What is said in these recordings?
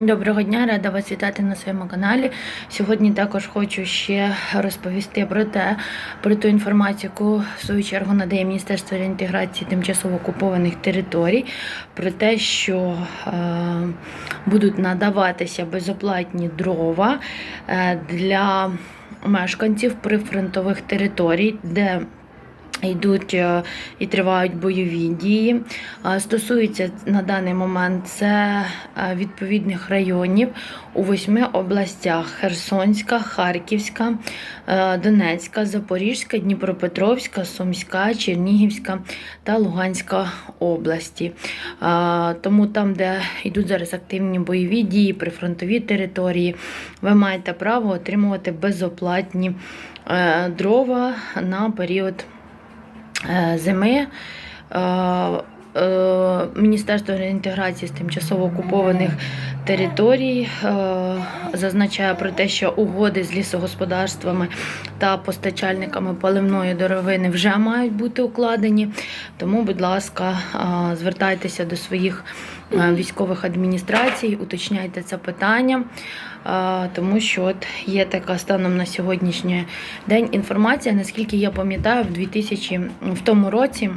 Доброго дня, рада вас вітати на своєму каналі. Сьогодні також хочу ще розповісти про те, про ту інформацію, яку в свою чергу надає Міністерство реінтеграції тимчасово окупованих територій, про те, що е, будуть надаватися безоплатні дрова е, для мешканців прифронтових територій, де Йдуть е, і тривають бойові дії. Стосується на даний момент це е, відповідних районів у восьми областях: Херсонська, Харківська, е, Донецька, Запорізька, Дніпропетровська, Сумська, Чернігівська та Луганська області. Тому там, де йдуть зараз активні бойові дії, прифронтові території, ви маєте право отримувати безоплатні е, дрова на період е, зими. Е, е, Міністерство реінтеграції з тимчасово окупованих територій е, зазначає про те, що угоди з лісогосподарствами та постачальниками паливної деревини вже мають бути укладені. Тому, будь ласка, е, звертайтеся до своїх е, військових адміністрацій, уточняйте це питання. Тому що от є така станом на сьогоднішній день інформація, наскільки я пам'ятаю, в 2000 в тому році.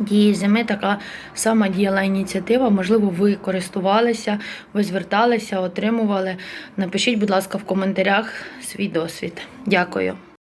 Дії зими така сама діяла ініціатива. Можливо, ви користувалися, ви зверталися, отримували. Напишіть, будь ласка, в коментарях свій досвід. Дякую.